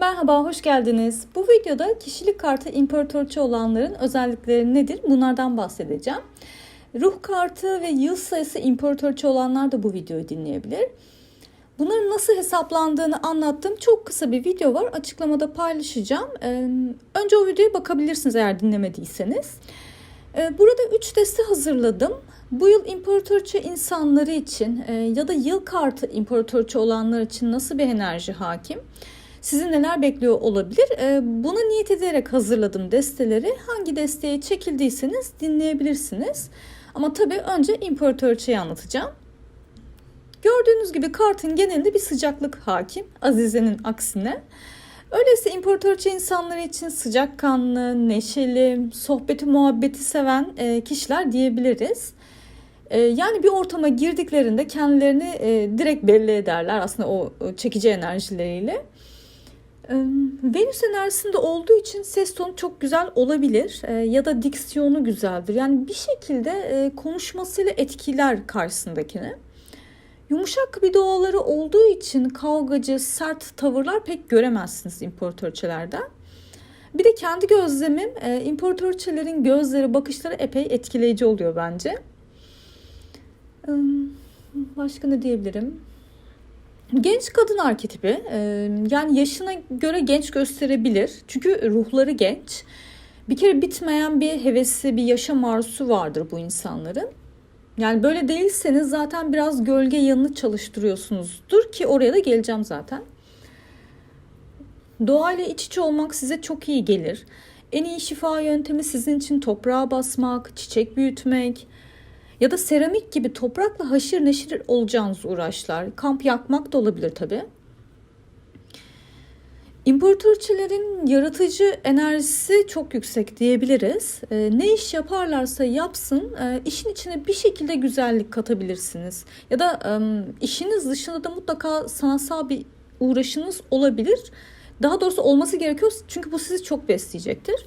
Merhaba, hoş geldiniz. Bu videoda kişilik kartı imparatorçu olanların özellikleri nedir? Bunlardan bahsedeceğim. Ruh kartı ve yıl sayısı imparatorçu olanlar da bu videoyu dinleyebilir. Bunların nasıl hesaplandığını anlattığım çok kısa bir video var. Açıklamada paylaşacağım. Ee, Önce o videoya bakabilirsiniz eğer dinlemediyseniz. Ee, Burada 3 deste hazırladım. Bu yıl imparatorçu insanları için e, ya da yıl kartı imparatorçu olanlar için nasıl bir enerji hakim? Sizi neler bekliyor olabilir? Ee, Buna niyet ederek hazırladım desteleri. Hangi desteğe çekildiyseniz dinleyebilirsiniz. Ama tabii önce imparatorçayı anlatacağım. Gördüğünüz gibi kartın genelinde bir sıcaklık hakim. Azize'nin aksine. Öyleyse imparatorçu insanları için sıcakkanlı, neşeli, sohbeti muhabbeti seven e, kişiler diyebiliriz. E, Yani bir ortama girdiklerinde kendilerini e, direkt belli ederler aslında o çekici enerjileriyle. E, Venüs enerjisinde olduğu için ses tonu çok güzel olabilir e, ya da diksiyonu güzeldir. Yani bir şekilde e, konuşmasıyla etkiler karşısındakini. Yumuşak bir doğaları olduğu için kavgacı, sert tavırlar pek göremezsiniz imparatorçelerden. Bir de kendi gözlemim e, imparatorçelerin gözleri, bakışları epey etkileyici oluyor bence. E, Başka ne diyebilirim? Genç kadın arketipi e, yani yaşına göre genç gösterebilir. Çünkü ruhları genç. Bir kere bitmeyen bir hevesi, bir yaşam arzusu vardır bu insanların. Yani böyle değilseniz zaten biraz gölge yanını çalıştırıyorsunuzdur ki oraya da geleceğim zaten. Doğayla iç içe olmak size çok iyi gelir. En iyi şifa yöntemi sizin için toprağa basmak, çiçek büyütmek ya da seramik gibi toprakla haşır neşir olacağınız uğraşlar. Kamp yakmak da olabilir tabii. İmparatorçelerin yaratıcı enerjisi çok yüksek diyebiliriz. Ee, ne iş yaparlarsa yapsın e, işin içine bir şekilde güzellik katabilirsiniz. Ya da işiniz dışında da mutlaka sanatsal bir uğraşınız olabilir. Daha doğrusu olması gerekiyor çünkü bu sizi çok besleyecektir.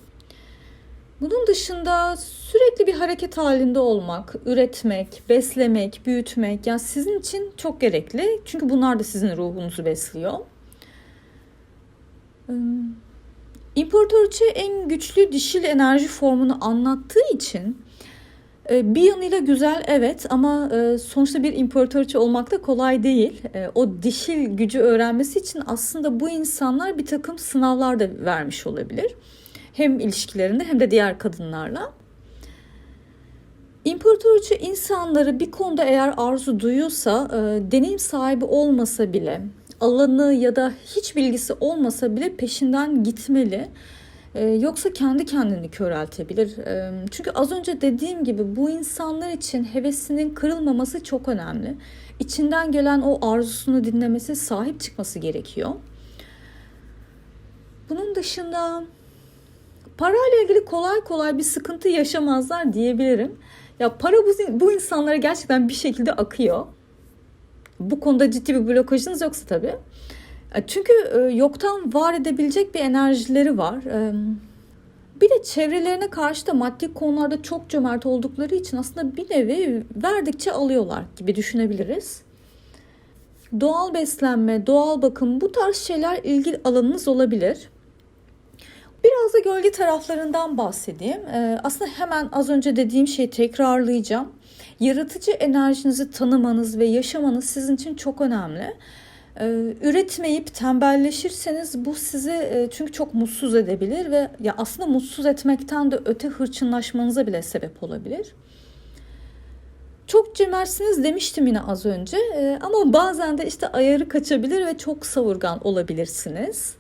Bunun dışında sürekli bir hareket halinde olmak, üretmek, beslemek, büyütmek yani sizin için çok gerekli. Çünkü bunlar da sizin ruhunuzu besliyor. İmparatoriçe en güçlü dişil enerji formunu anlattığı için e, bir yanıyla güzel evet ama e, sonuçta bir imparatoriçe olmak da kolay değil. E, O dişil gücü öğrenmesi için aslında bu insanlar bir takım sınavlar da vermiş olabilir. Hem ilişkilerinde hem de diğer kadınlarla. İmparatoriçe insanları bir konuda eğer arzu duyuyorsa, e, deneyim sahibi olmasa bile, alanı ya da hiç bilgisi olmasa bile peşinden gitmeli. E, Yoksa kendi kendini köreltebilir. E, Çünkü az önce dediğim gibi bu insanlar için hevesinin kırılmaması çok önemli. İçinden gelen o arzusunu dinlemesi, sahip çıkması gerekiyor. Bunun dışında parayla ilgili kolay kolay bir sıkıntı yaşamazlar diyebilirim. Ya para bu, bu insanlara gerçekten bir şekilde akıyor. Bu konuda ciddi bir blokajınız yoksa tabii. E, Çünkü e, yoktan var edebilecek bir enerjileri var. E, Bir de çevrelerine karşı da maddi konularda çok cömert oldukları için aslında bir nevi verdikçe alıyorlar gibi düşünebiliriz. Doğal beslenme, doğal bakım bu tarz şeyler ilgi alanınız olabilir. Biraz da gölge taraflarından bahsedeyim. Ee, aslında hemen az önce dediğim şeyi tekrarlayacağım. Yaratıcı enerjinizi tanımanız ve yaşamanız sizin için çok önemli. Ee, üretmeyip tembelleşirseniz bu sizi e, çünkü çok mutsuz edebilir ve ya aslında mutsuz etmekten de öte hırçınlaşmanıza bile sebep olabilir. Çok cömertsiniz demiştim yine az önce Ee, ama bazen de işte ayarı kaçabilir ve çok savurgan olabilirsiniz.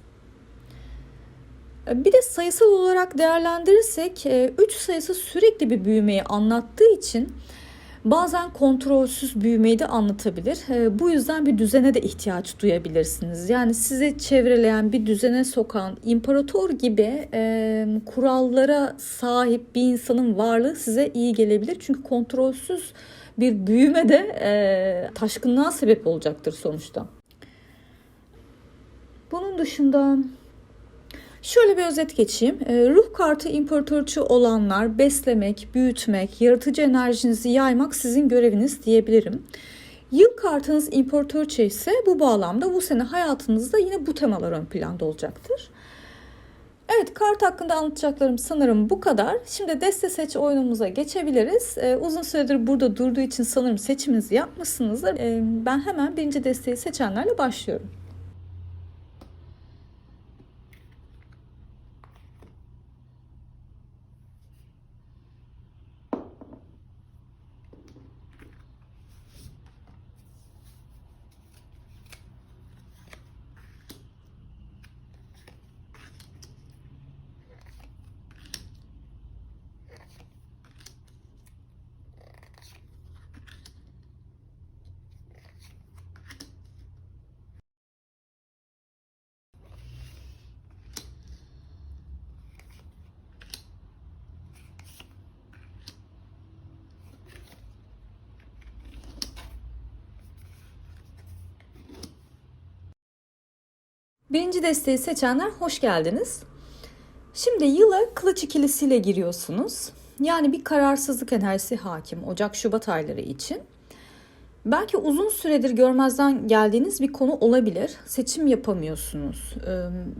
Bir de sayısal olarak değerlendirirsek 3 sayısı sürekli bir büyümeyi anlattığı için bazen kontrolsüz büyümeyi de anlatabilir. E, Bu yüzden bir düzene de ihtiyaç duyabilirsiniz. Yani sizi çevreleyen bir düzene sokan imparator gibi e, kurallara sahip bir insanın varlığı size iyi gelebilir. Çünkü kontrolsüz bir büyüme de e, taşkınlığa sebep olacaktır sonuçta. Bunun dışında Şöyle bir özet geçeyim. Ee, Ruh kartı imparatorçu olanlar beslemek, büyütmek, yaratıcı enerjinizi yaymak sizin göreviniz diyebilirim. Yıl kartınız imparatorça ise bu bağlamda bu sene hayatınızda yine bu temalar ön planda olacaktır. Evet kart hakkında anlatacaklarım sanırım bu kadar. Şimdi deste seç oyunumuza geçebiliriz. Ee, uzun süredir burada durduğu için sanırım seçiminizi yapmışsınızdır. Ee, ben hemen birinci desteği seçenlerle başlıyorum. Birinci desteği seçenler hoş geldiniz. Şimdi yıla kılıç ikilisiyle giriyorsunuz. Yani bir kararsızlık enerjisi hakim Ocak-Şubat ayları için. Belki uzun süredir görmezden geldiğiniz bir konu olabilir. Seçim yapamıyorsunuz.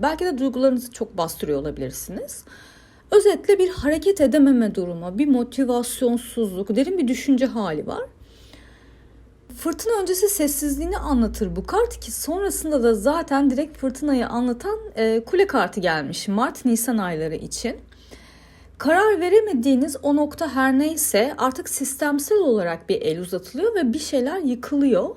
Belki de duygularınızı çok bastırıyor olabilirsiniz. Özetle bir hareket edememe durumu, bir motivasyonsuzluk, derin bir düşünce hali var. Fırtına öncesi sessizliğini anlatır bu kart ki sonrasında da zaten direkt fırtınayı anlatan e, kule kartı gelmiş Mart-Nisan ayları için. Karar veremediğiniz o nokta her neyse artık sistemsel olarak bir el uzatılıyor ve bir şeyler yıkılıyor.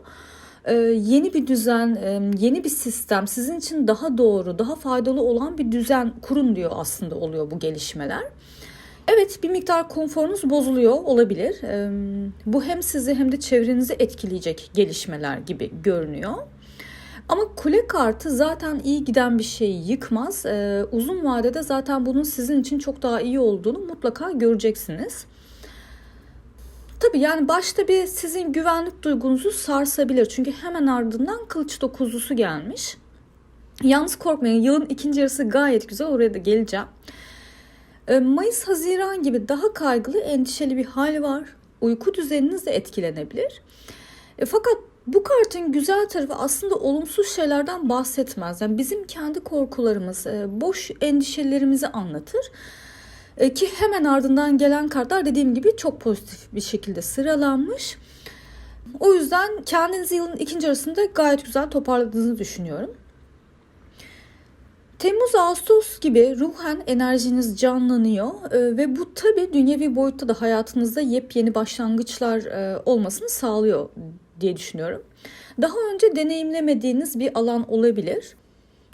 Ee, yeni bir düzen, e, yeni bir sistem sizin için daha doğru, daha faydalı olan bir düzen kurun diyor aslında oluyor bu gelişmeler. Evet bir miktar konforunuz bozuluyor olabilir. Bu hem sizi hem de çevrenizi etkileyecek gelişmeler gibi görünüyor. Ama kule kartı zaten iyi giden bir şeyi yıkmaz. Ee, uzun vadede zaten bunun sizin için çok daha iyi olduğunu mutlaka göreceksiniz. Tabii yani başta bir sizin güvenlik duygunuzu sarsabilir. Çünkü hemen ardından kılıç dokuzlusu gelmiş. Yalnız korkmayın yılın ikinci yarısı gayet güzel oraya da geleceğim. Ee, Mayıs, Haziran gibi daha kaygılı, endişeli bir hal var. Uyku düzeniniz de etkilenebilir. E, fakat bu kartın güzel tarafı aslında olumsuz şeylerden bahsetmez. Yani bizim kendi korkularımız, e, boş endişelerimizi anlatır. E, ki hemen ardından gelen kartlar dediğim gibi çok pozitif bir şekilde sıralanmış. O yüzden kendinizi yılın ikinci arasında gayet güzel toparladığınızı düşünüyorum. Temmuz Ağustos gibi ruhen enerjiniz canlanıyor e, ve bu tabi dünyevi boyutta da hayatınızda yepyeni başlangıçlar e, olmasını sağlıyor diye düşünüyorum. Daha önce deneyimlemediğiniz bir alan olabilir.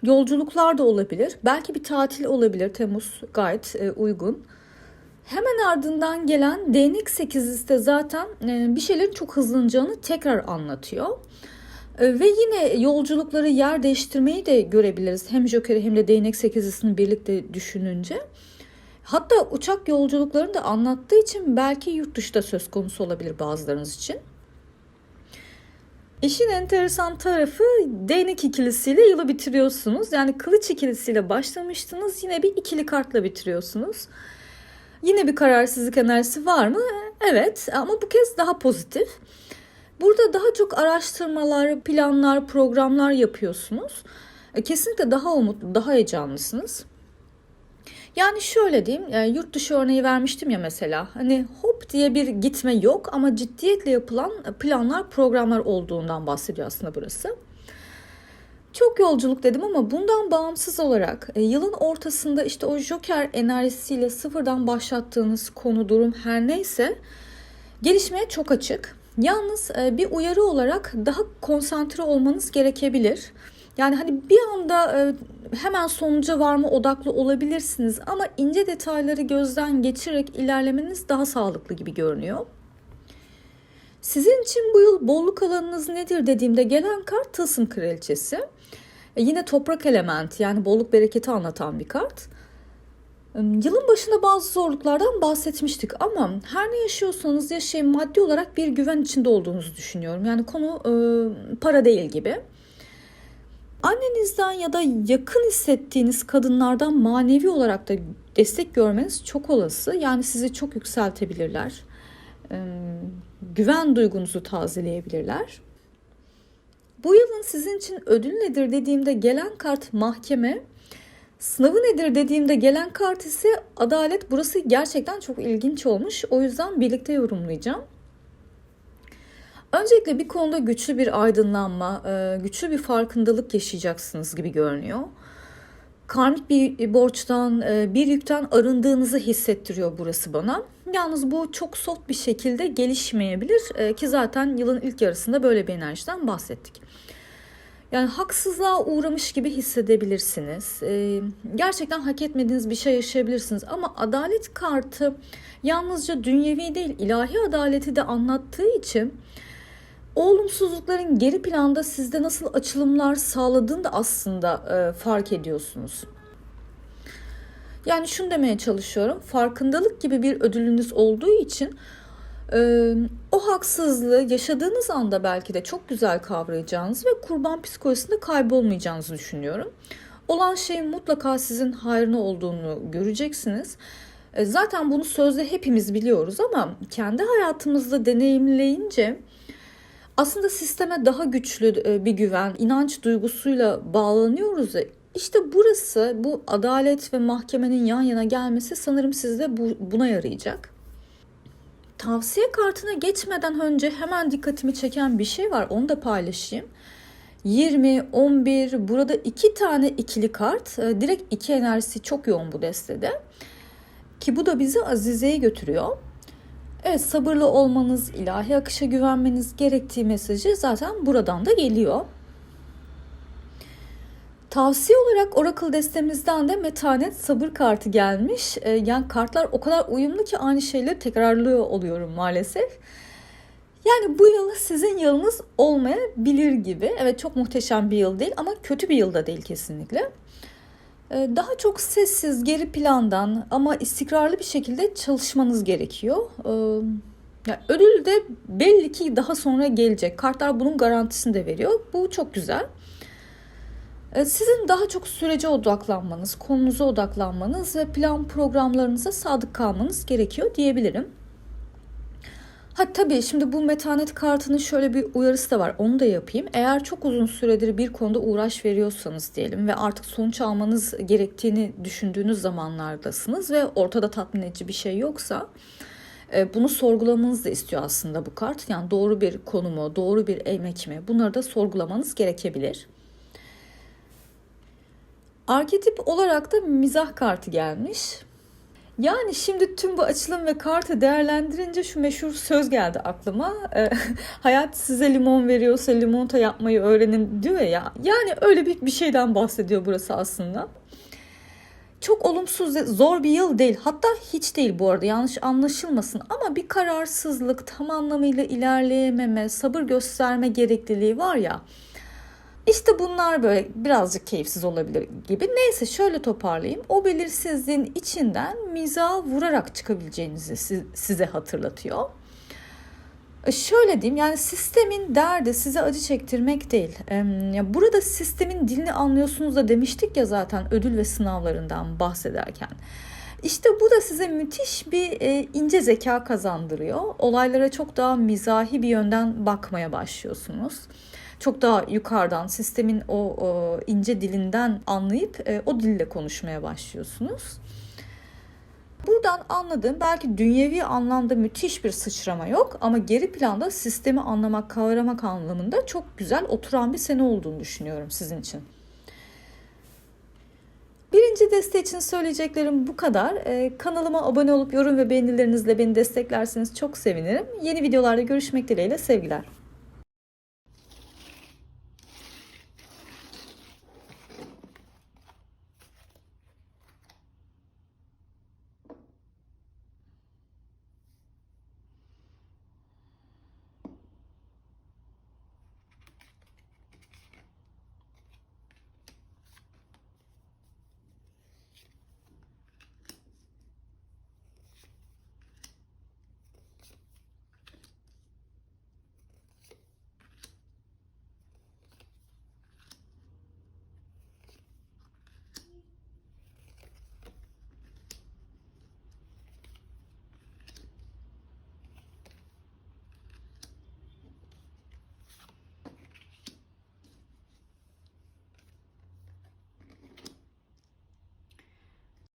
Yolculuklar da olabilir. Belki bir tatil olabilir. Temmuz gayet e, uygun. Hemen ardından gelen değnek sekizlisi de zaten bir şeylerin çok hızlanacağını tekrar anlatıyor. Ee, ve yine yolculukları yer değiştirmeyi de görebiliriz. Hem Joker'i hem de Değnek Sekizlisini birlikte düşününce. Hatta uçak yolculuklarını da anlattığı için belki yurt dışı da söz konusu olabilir bazılarınız için. İşin enteresan tarafı değnek ikilisiyle yılı bitiriyorsunuz. Yani kılıç ikilisiyle başlamıştınız. Yine bir ikili kartla bitiriyorsunuz. Yine bir kararsızlık enerjisi var mı? Evet ama bu kez daha pozitif. Burada daha çok araştırmalar, planlar, programlar yapıyorsunuz. E, kesinlikle daha umutlu, daha heyecanlısınız. Yani şöyle diyeyim, e, yurt dışı örneği vermiştim ya mesela. Hani hop diye bir gitme yok ama ciddiyetle yapılan planlar, programlar olduğundan bahsediyor aslında burası. Çok yolculuk dedim ama bundan bağımsız olarak e, yılın ortasında işte o Joker enerjisiyle sıfırdan başlattığınız konu, durum her neyse gelişmeye çok açık. Yalnız e, bir uyarı olarak daha konsantre olmanız gerekebilir. Yani hani bir anda e, hemen sonuca varma odaklı olabilirsiniz ama ince detayları gözden geçirerek ilerlemeniz daha sağlıklı gibi görünüyor. Sizin için bu yıl bolluk alanınız nedir dediğimde gelen kart Tılsım Kraliçesi. E, yine toprak elementi yani bolluk bereketi anlatan bir kart. Yılın başında bazı zorluklardan bahsetmiştik ama her ne yaşıyorsanız yaşayın maddi olarak bir güven içinde olduğunuzu düşünüyorum. Yani konu e, para değil gibi. Annenizden ya da yakın hissettiğiniz kadınlardan manevi olarak da destek görmeniz çok olası. Yani sizi çok yükseltebilirler. E, güven duygunuzu tazeleyebilirler. Bu yılın sizin için ödül nedir dediğimde gelen kart mahkeme. Sınavı nedir dediğimde gelen kart ise adalet. Burası gerçekten çok ilginç olmuş. O yüzden birlikte yorumlayacağım. Öncelikle bir konuda güçlü bir aydınlanma, e, güçlü bir farkındalık yaşayacaksınız gibi görünüyor. Karmik bir borçtan, e, bir yükten arındığınızı hissettiriyor burası bana. Yalnız bu çok soft bir şekilde gelişmeyebilir e, ki zaten yılın ilk yarısında böyle bir enerjiden bahsettik. Yani haksızlığa uğramış gibi hissedebilirsiniz. Gerçekten hak etmediğiniz bir şey yaşayabilirsiniz. Ama adalet kartı yalnızca dünyevi değil ilahi adaleti de anlattığı için olumsuzlukların geri planda sizde nasıl açılımlar sağladığını da aslında e, fark ediyorsunuz. Yani şunu demeye çalışıyorum. Farkındalık gibi bir ödülünüz olduğu için o haksızlığı yaşadığınız anda belki de çok güzel kavrayacağınız ve kurban psikolojisinde kaybolmayacağınızı düşünüyorum. Olan şeyin mutlaka sizin hayrına olduğunu göreceksiniz. Zaten bunu sözde hepimiz biliyoruz ama kendi hayatımızda deneyimleyince aslında sisteme daha güçlü bir güven, inanç duygusuyla bağlanıyoruz. İşte burası bu adalet ve mahkemenin yan yana gelmesi sanırım sizde bu, buna yarayacak. Tavsiye kartına geçmeden önce hemen dikkatimi çeken bir şey var. Onu da paylaşayım. 20, 11 burada iki tane ikili kart. E, direkt iki enerjisi çok yoğun bu destede. Ki bu da bizi Azize'ye götürüyor. Evet sabırlı olmanız, ilahi akışa güvenmeniz gerektiği mesajı zaten buradan da geliyor. Tavsiye olarak Oracle destemizden de metanet sabır kartı gelmiş. Ee, yani kartlar o kadar uyumlu ki aynı şeyleri tekrarlıyor oluyorum maalesef. Yani bu yıl sizin yılınız olmayabilir gibi. Evet çok muhteşem bir yıl değil ama kötü bir yıl da değil kesinlikle. Ee, daha çok sessiz, geri plandan ama istikrarlı bir şekilde çalışmanız gerekiyor. Ee, yani ödül de belli ki daha sonra gelecek. Kartlar bunun garantisini de veriyor. Bu çok güzel. Ee, sizin daha çok sürece odaklanmanız, konunuza odaklanmanız ve plan programlarınıza sadık kalmanız gerekiyor diyebilirim. Ha tabii şimdi bu metanet kartının şöyle bir uyarısı da var. Onu da yapayım. Eğer çok uzun süredir bir konuda uğraş veriyorsanız diyelim ve artık sonuç almanız gerektiğini düşündüğünüz zamanlardasınız ve ortada tatmin edici bir şey yoksa e, bunu sorgulamanız da istiyor aslında bu kart. Yani doğru bir konu mu, doğru bir emek mi? Bunları da sorgulamanız gerekebilir. Arketip olarak da mizah kartı gelmiş. Yani şimdi tüm bu açılım ve kartı değerlendirince şu meşhur söz geldi aklıma. E, hayat size limon veriyorsa limonata yapmayı öğrenin diyor ya. Yani öyle bir, bir şeyden bahsediyor burası aslında. Çok olumsuz, zor bir yıl değil. Hatta hiç değil bu arada yanlış anlaşılmasın. Ama bir kararsızlık, tam anlamıyla ilerleyememe, sabır gösterme gerekliliği var ya. İşte bunlar böyle birazcık keyifsiz olabilir gibi. Neyse şöyle toparlayayım. O belirsizliğin içinden miza vurarak çıkabileceğinizi size hatırlatıyor. E, şöyle diyeyim yani sistemin derdi size acı çektirmek değil. Burada sistemin dilini anlıyorsunuz da demiştik ya zaten ödül ve sınavlarından bahsederken. İşte bu da size müthiş bir e, ince zeka kazandırıyor. Olaylara çok daha mizahi bir yönden bakmaya başlıyorsunuz çok daha yukarıdan sistemin o, o ince dilinden anlayıp e, o dille konuşmaya başlıyorsunuz. Buradan anladığım belki dünyevi anlamda müthiş bir sıçrama yok ama geri planda sistemi anlamak, kavramak anlamında çok güzel oturan bir sene olduğunu düşünüyorum sizin için. Birinci deste için söyleyeceklerim bu kadar. Ee, kanalıma abone olup yorum ve beğenilerinizle beni desteklerseniz çok sevinirim. Yeni videolarda görüşmek dileğiyle sevgiler.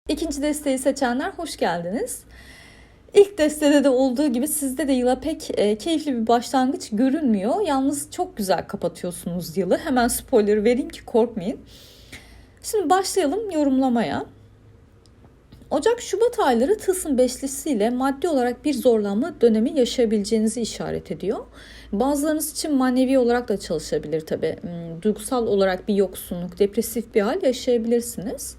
İkinci desteği seçenler hoş geldiniz. İlk destede de olduğu gibi sizde de yıla pek e, keyifli bir başlangıç görünmüyor. Yalnız çok güzel kapatıyorsunuz yılı. Hemen spoiler vereyim ki korkmayın. Şimdi başlayalım yorumlamaya. Ocak-Şubat ayları tılsım beşlisiyle maddi olarak bir zorlanma dönemi yaşayabileceğinizi işaret ediyor. Bazılarınız için manevi olarak da çalışabilir tabii. Hmm, duygusal olarak bir yoksunluk, depresif bir hal yaşayabilirsiniz.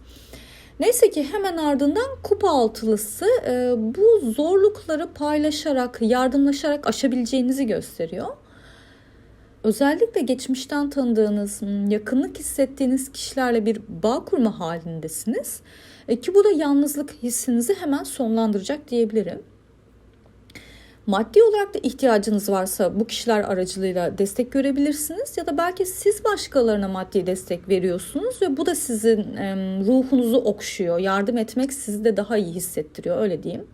Neyse ki hemen ardından kupa altılısı e, bu zorlukları paylaşarak, yardımlaşarak aşabileceğinizi gösteriyor. Özellikle geçmişten tanıdığınız, yakınlık hissettiğiniz kişilerle bir bağ kurma halindesiniz. E, ki bu da yalnızlık hissinizi hemen sonlandıracak diyebilirim. Maddi olarak da ihtiyacınız varsa bu kişiler aracılığıyla destek görebilirsiniz ya da belki siz başkalarına maddi destek veriyorsunuz ve bu da sizin ruhunuzu okşuyor. Yardım etmek sizi de daha iyi hissettiriyor öyle diyeyim.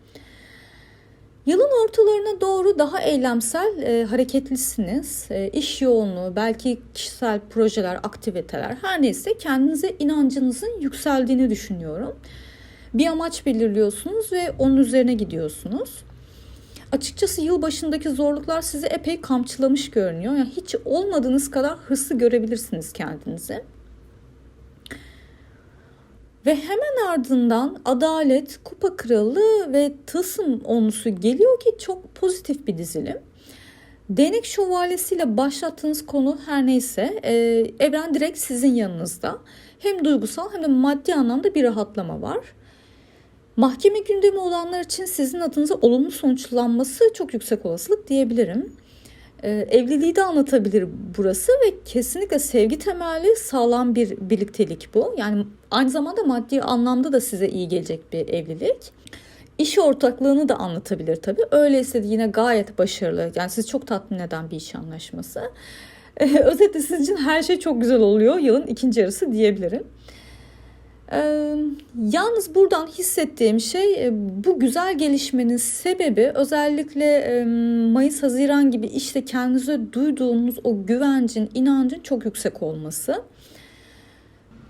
Yılın ortalarına doğru daha eylemsel, e, hareketlisiniz. E, iş yoğunluğu, belki kişisel projeler, aktiviteler her neyse kendinize inancınızın yükseldiğini düşünüyorum. Bir amaç belirliyorsunuz ve onun üzerine gidiyorsunuz. Açıkçası yıl başındaki zorluklar sizi epey kamçılamış görünüyor. Yani hiç olmadığınız kadar hırslı görebilirsiniz kendinizi. Ve hemen ardından adalet, kupa kralı ve tılsım onlusu geliyor ki çok pozitif bir dizilim. Değnek şövalyesiyle başlattığınız konu her neyse e, evren direkt sizin yanınızda. Hem duygusal hem de maddi anlamda bir rahatlama var. Mahkeme gündemi olanlar için sizin adınıza olumlu sonuçlanması çok yüksek olasılık diyebilirim. Ee, evliliği de anlatabilir burası ve kesinlikle sevgi temelli sağlam bir birliktelik bu. Yani aynı zamanda maddi anlamda da size iyi gelecek bir evlilik. İş ortaklığını da anlatabilir tabii. Öyleyse de yine gayet başarılı. Yani sizi çok tatmin eden bir iş anlaşması. Ee, özetle sizin için her şey çok güzel oluyor. Yılın ikinci yarısı diyebilirim. Ee, yalnız buradan hissettiğim şey bu güzel gelişmenin sebebi özellikle Mayıs-Haziran gibi işte kendinize duyduğunuz o güvencin, inancın çok yüksek olması.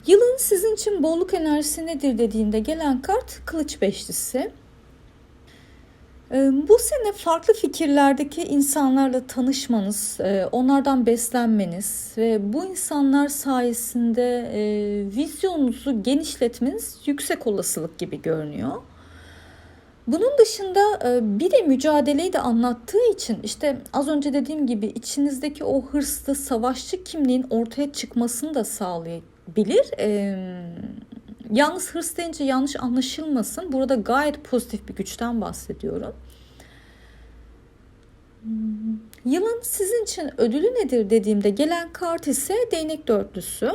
Yılın sizin için bolluk enerjisi nedir dediğinde gelen kart kılıç beşlisi. Ee, bu sene farklı fikirlerdeki insanlarla tanışmanız, e, onlardan beslenmeniz ve bu insanlar sayesinde e, vizyonunuzu genişletmeniz yüksek olasılık gibi görünüyor. Bunun dışında e, bir de mücadeleyi de anlattığı için işte az önce dediğim gibi içinizdeki o hırslı savaşçı kimliğin ortaya çıkmasını da sağlayabilir. Yalnız hırs deyince yanlış anlaşılmasın. Burada gayet pozitif bir güçten bahsediyorum. Yılın sizin için ödülü nedir dediğimde gelen kart ise değnek dörtlüsü.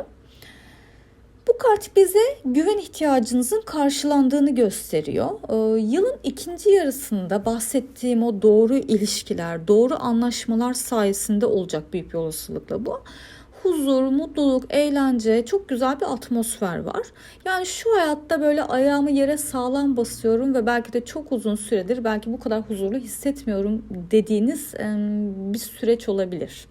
Bu kart bize güven ihtiyacınızın karşılandığını gösteriyor. Ee, yılın ikinci yarısında bahsettiğim o doğru ilişkiler, doğru anlaşmalar sayesinde olacak büyük bir olasılıkla bu huzur, mutluluk, eğlence, çok güzel bir atmosfer var. Yani şu hayatta böyle ayağımı yere sağlam basıyorum ve belki de çok uzun süredir belki bu kadar huzurlu hissetmiyorum dediğiniz bir süreç olabilir.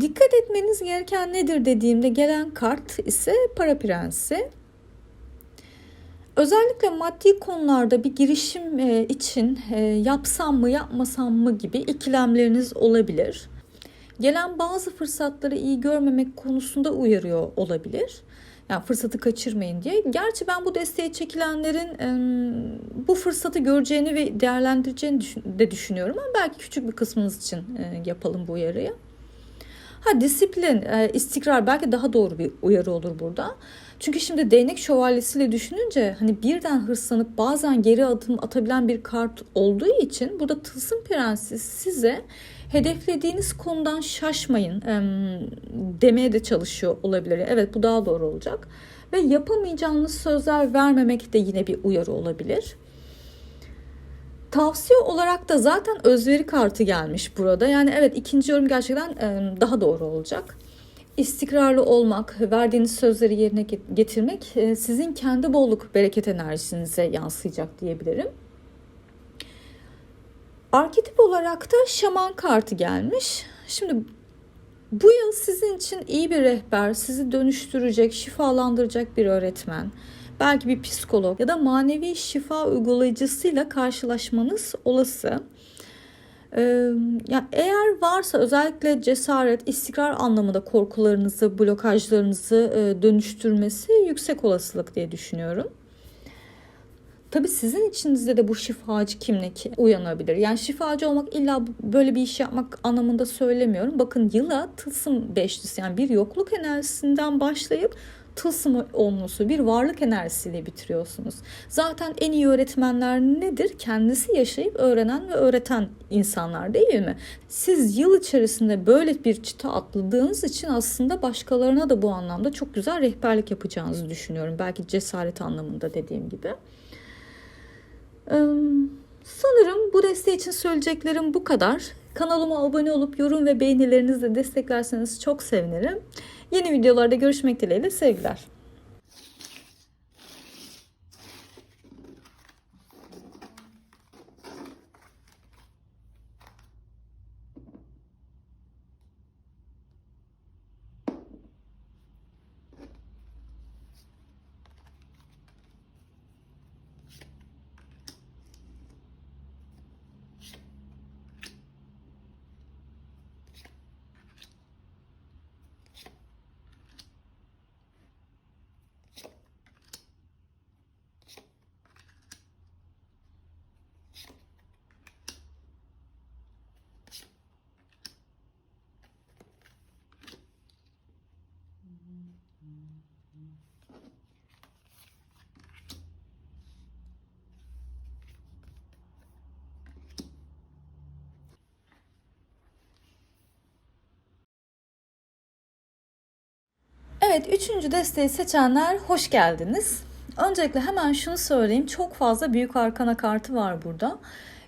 Dikkat etmeniz gereken nedir dediğimde gelen kart ise para prensi. Özellikle maddi konularda bir girişim için yapsam mı yapmasam mı gibi ikilemleriniz olabilir gelen bazı fırsatları iyi görmemek konusunda uyarıyor olabilir. Yani fırsatı kaçırmayın diye. Gerçi ben bu desteğe çekilenlerin bu fırsatı göreceğini ve değerlendireceğini de düşünüyorum. Ama belki küçük bir kısmınız için e, yapalım bu uyarıyı. Ha disiplin, e, istikrar belki daha doğru bir uyarı olur burada. Çünkü şimdi değnek şövalyesiyle düşününce hani birden hırslanıp bazen geri adım atabilen bir kart olduğu için burada tılsım prensi size hedeflediğiniz konudan şaşmayın demeye de çalışıyor olabilir. Evet bu daha doğru olacak. Ve yapamayacağınız sözler vermemek de yine bir uyarı olabilir. Tavsiye olarak da zaten özveri kartı gelmiş burada. Yani evet ikinci yorum gerçekten daha doğru olacak. İstikrarlı olmak, verdiğiniz sözleri yerine getirmek sizin kendi bolluk, bereket enerjinize yansıyacak diyebilirim. Arketip olarak da şaman kartı gelmiş. Şimdi Bu yıl sizin için iyi bir rehber, sizi dönüştürecek, şifalandıracak bir öğretmen, belki bir psikolog ya da manevi şifa uygulayıcısıyla karşılaşmanız olası. Ee, ya eğer varsa özellikle cesaret, istikrar anlamında korkularınızı, blokajlarınızı e, dönüştürmesi yüksek olasılık diye düşünüyorum. Tabii sizin içinizde de bu şifacı kimlik uyanabilir. Yani şifacı olmak illa böyle bir iş yapmak anlamında söylemiyorum. Bakın yıla tılsım beşlisi yani bir yokluk enerjisinden başlayıp tılsım olması, bir varlık enerjisiyle bitiriyorsunuz. Zaten en iyi öğretmenler nedir? Kendisi yaşayıp öğrenen ve öğreten insanlar değil mi? Siz yıl içerisinde böyle bir çıta atladığınız için aslında başkalarına da bu anlamda çok güzel rehberlik yapacağınızı düşünüyorum. Belki cesaret anlamında dediğim gibi. Sanırım bu desteği için söyleyeceklerim bu kadar. Kanalıma abone olup yorum ve beğenilerinizle desteklerseniz çok sevinirim. Yeni videolarda görüşmek dileğiyle sevgiler. Evet, üçüncü desteği seçenler hoş geldiniz. Öncelikle hemen şunu söyleyeyim. Çok fazla büyük arkana kartı var burada.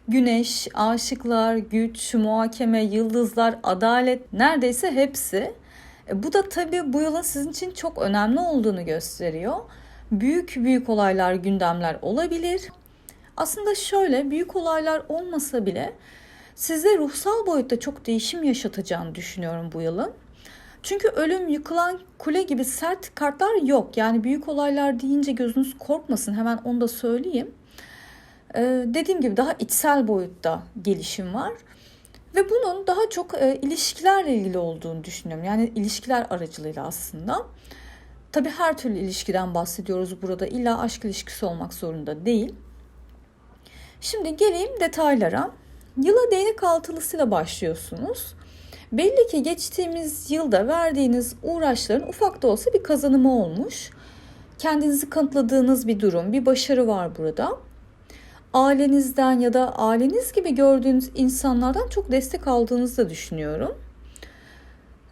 Güneş, aşıklar, güç, muhakeme, yıldızlar, adalet neredeyse hepsi. E, bu da tabii bu yılın sizin için çok önemli olduğunu gösteriyor. Büyük büyük olaylar, gündemler olabilir. Aslında şöyle büyük olaylar olmasa bile size ruhsal boyutta çok değişim yaşatacağını düşünüyorum bu yılın. Çünkü ölüm, yıkılan kule gibi sert kartlar yok. Yani büyük olaylar deyince gözünüz korkmasın. Hemen onu da söyleyeyim. Ee, dediğim gibi daha içsel boyutta gelişim var. Ve bunun daha çok e, ilişkilerle ilgili olduğunu düşünüyorum. Yani ilişkiler aracılığıyla aslında. Tabii her türlü ilişkiden bahsediyoruz burada. İlla aşk ilişkisi olmak zorunda değil. Şimdi geleyim detaylara. Yıla değnek altılısıyla başlıyorsunuz. Belli ki geçtiğimiz yılda verdiğiniz uğraşların ufak da olsa bir kazanımı olmuş. Kendinizi kanıtladığınız bir durum, bir başarı var burada. Ailenizden ya da aileniz gibi gördüğünüz insanlardan çok destek aldığınızı da düşünüyorum.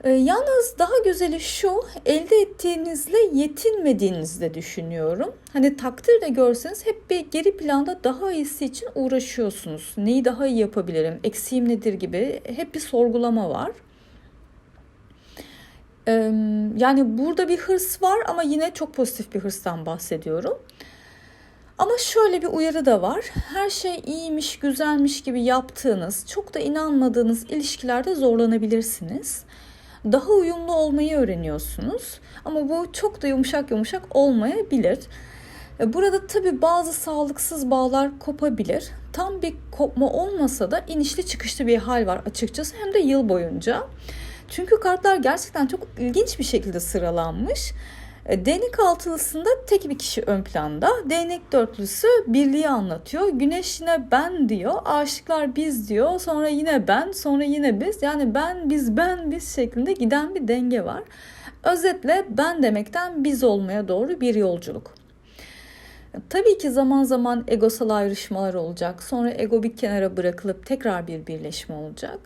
Ee, yalnız daha güzeli şu, elde ettiğinizle yetinmediğinizi de düşünüyorum. Hani takdir de görseniz hep bir geri planda daha iyisi için uğraşıyorsunuz. Neyi daha iyi yapabilirim, eksiğim nedir gibi hep bir sorgulama var. Yani burada bir hırs var ama yine çok pozitif bir hırstan bahsediyorum. Ama şöyle bir uyarı da var. Her şey iyiymiş, güzelmiş gibi yaptığınız, çok da inanmadığınız ilişkilerde zorlanabilirsiniz daha uyumlu olmayı öğreniyorsunuz. Ama bu çok da yumuşak yumuşak olmayabilir. E, burada tabi bazı sağlıksız bağlar kopabilir. Tam bir kopma olmasa da inişli çıkışlı bir hal var açıkçası hem de yıl boyunca. Çünkü kartlar gerçekten çok ilginç bir şekilde sıralanmış. E, değnek altılısında tek bir kişi ön planda. Değnek dörtlüsü birliği anlatıyor. Güneş yine ben diyor. Aşıklar biz diyor. Sonra yine ben, sonra yine biz. Yani ben, biz, ben, biz şeklinde giden bir denge var. Özetle ben demekten biz olmaya doğru bir yolculuk. Tabii ki zaman zaman egosal ayrışmalar olacak. Sonra ego bir kenara bırakılıp tekrar bir birleşme olacak.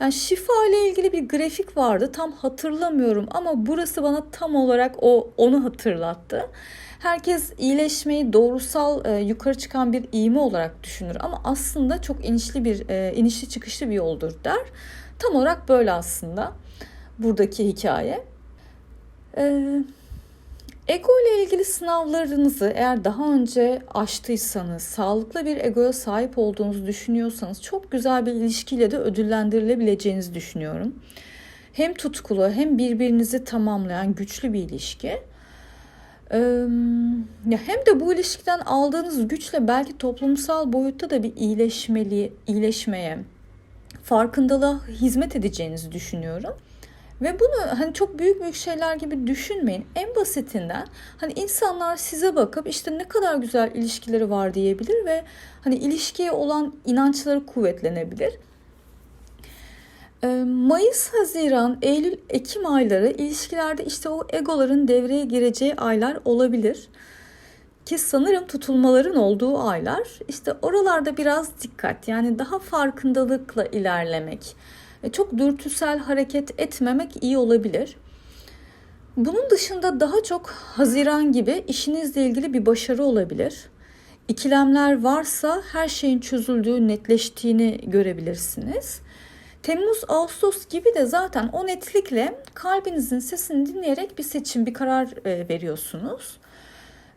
Yani şifa ile ilgili bir grafik vardı. Tam hatırlamıyorum ama burası bana tam olarak o onu hatırlattı. Herkes iyileşmeyi doğrusal e, yukarı çıkan bir iğme olarak düşünür ama aslında çok inişli bir e, inişli çıkışlı bir yoldur der. Tam olarak böyle aslında buradaki hikaye. Eee Ego ile ilgili sınavlarınızı eğer daha önce aştıysanız, sağlıklı bir egoya sahip olduğunuzu düşünüyorsanız çok güzel bir ilişkiyle de ödüllendirilebileceğinizi düşünüyorum. hem tutkulu hem birbirinizi tamamlayan güçlü bir ilişki. Hem de bu ilişkiden aldığınız güçle belki toplumsal boyutta da bir iyileşmeli, iyileşmeye, farkındalığa hizmet edeceğinizi düşünüyorum. Ve bunu hani çok büyük büyük şeyler gibi düşünmeyin. En basitinden hani insanlar size bakıp işte ne kadar güzel ilişkileri var diyebilir ve hani ilişkiye olan inançları kuvvetlenebilir. Mayıs, Haziran, Eylül, Ekim ayları ilişkilerde işte o egoların devreye gireceği aylar olabilir. Ki sanırım tutulmaların olduğu aylar. İşte oralarda biraz dikkat yani daha farkındalıkla ilerlemek çok dürtüsel hareket etmemek iyi olabilir. Bunun dışında daha çok Haziran gibi işinizle ilgili bir başarı olabilir. İkilemler varsa her şeyin çözüldüğü, netleştiğini görebilirsiniz. Temmuz, Ağustos gibi de zaten o netlikle kalbinizin sesini dinleyerek bir seçim, bir karar e, veriyorsunuz.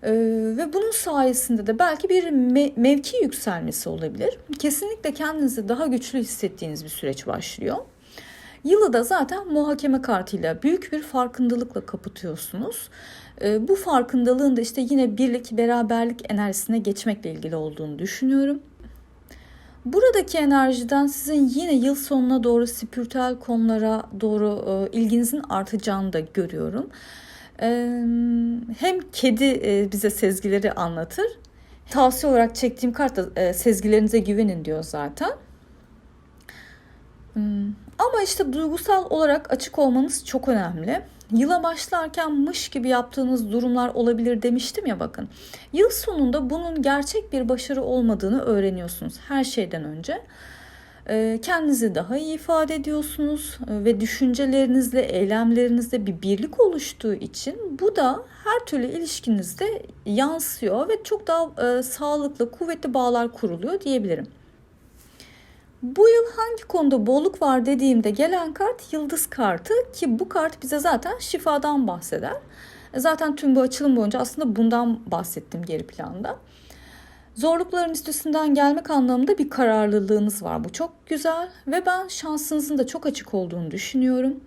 Ee, ve bunun sayesinde de belki bir me- mevki yükselmesi olabilir. Kesinlikle kendinizi daha güçlü hissettiğiniz bir süreç başlıyor. Yılı da zaten muhakeme kartıyla büyük bir farkındalıkla kapatıyorsunuz. Ee, bu farkındalığın da işte yine birlik, beraberlik enerjisine geçmekle ilgili olduğunu düşünüyorum. Buradaki enerjiden sizin yine yıl sonuna doğru spiritüel konulara doğru e, ilginizin artacağını da görüyorum hem kedi bize sezgileri anlatır. Tavsiye olarak çektiğim kartta sezgilerinize güvenin diyor zaten. Ama işte duygusal olarak açık olmanız çok önemli. Yıla başlarken mış gibi yaptığınız durumlar olabilir demiştim ya bakın. Yıl sonunda bunun gerçek bir başarı olmadığını öğreniyorsunuz her şeyden önce. Ee, kendinizi daha iyi ifade ediyorsunuz ee, ve düşüncelerinizle, eylemlerinizde bir birlik oluştuğu için bu da her türlü ilişkinizde yansıyor ve çok daha e, sağlıklı, kuvvetli bağlar kuruluyor diyebilirim. Bu yıl hangi konuda bolluk var dediğimde gelen kart yıldız kartı ki bu kart bize zaten şifadan bahseder. Zaten tüm bu açılım boyunca aslında bundan bahsettim geri planda. Zorlukların üstesinden gelmek anlamında bir kararlılığınız var. Bu çok güzel ve ben şansınızın da çok açık olduğunu düşünüyorum.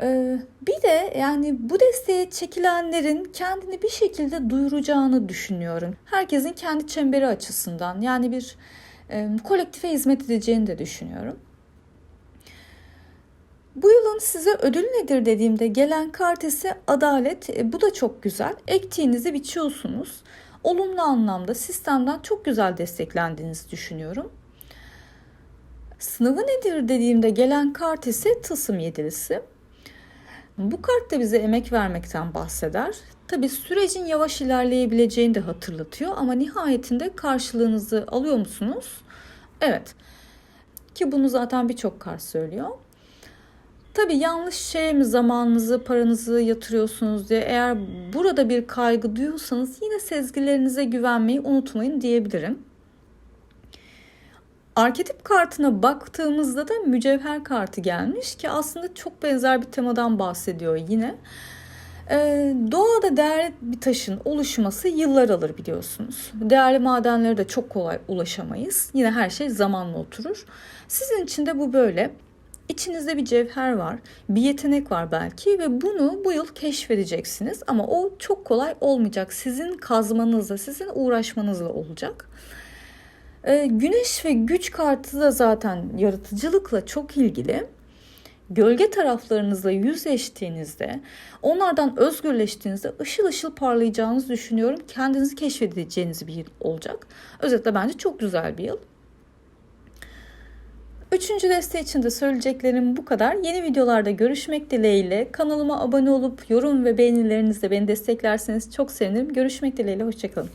Ee, bir de yani bu desteğe çekilenlerin kendini bir şekilde duyuracağını düşünüyorum. Herkesin kendi çemberi açısından yani bir e, kolektife hizmet edeceğini de düşünüyorum. Bu yılın size ödül nedir dediğimde gelen kart ise adalet. E, bu da çok güzel. Ektiğinizi biçiyorsunuz olumlu anlamda sistemden çok güzel desteklendiğinizi düşünüyorum. Sınavı nedir dediğimde gelen kart ise tılsım yedilisi. Bu kart da bize emek vermekten bahseder. Tabi sürecin yavaş ilerleyebileceğini de hatırlatıyor ama nihayetinde karşılığınızı alıyor musunuz? Evet. Ki bunu zaten birçok kart söylüyor. Tabii yanlış şeye mi zamanınızı, paranızı yatırıyorsunuz diye eğer burada bir kaygı duyuyorsanız yine sezgilerinize güvenmeyi unutmayın diyebilirim. Arketip kartına baktığımızda da mücevher kartı gelmiş ki aslında çok benzer bir temadan bahsediyor yine. Ee, doğada değerli bir taşın oluşması yıllar alır biliyorsunuz. Değerli madenlere de çok kolay ulaşamayız. Yine her şey zamanla oturur. Sizin için de bu böyle. İçinizde bir cevher var, bir yetenek var belki ve bunu bu yıl keşfedeceksiniz. Ama o çok kolay olmayacak. Sizin kazmanızla, sizin uğraşmanızla olacak. Ee, güneş ve güç kartı da zaten yaratıcılıkla çok ilgili. Gölge taraflarınızla yüzleştiğinizde, onlardan özgürleştiğinizde ışıl ışıl parlayacağınızı düşünüyorum. Kendinizi keşfedeceğiniz bir yıl olacak. Özetle bence çok güzel bir yıl. Üçüncü deste için de söyleyeceklerim bu kadar. Yeni videolarda görüşmek dileğiyle. Kanalıma abone olup yorum ve beğenilerinizle beni desteklerseniz çok sevinirim. Görüşmek dileğiyle. Hoşçakalın.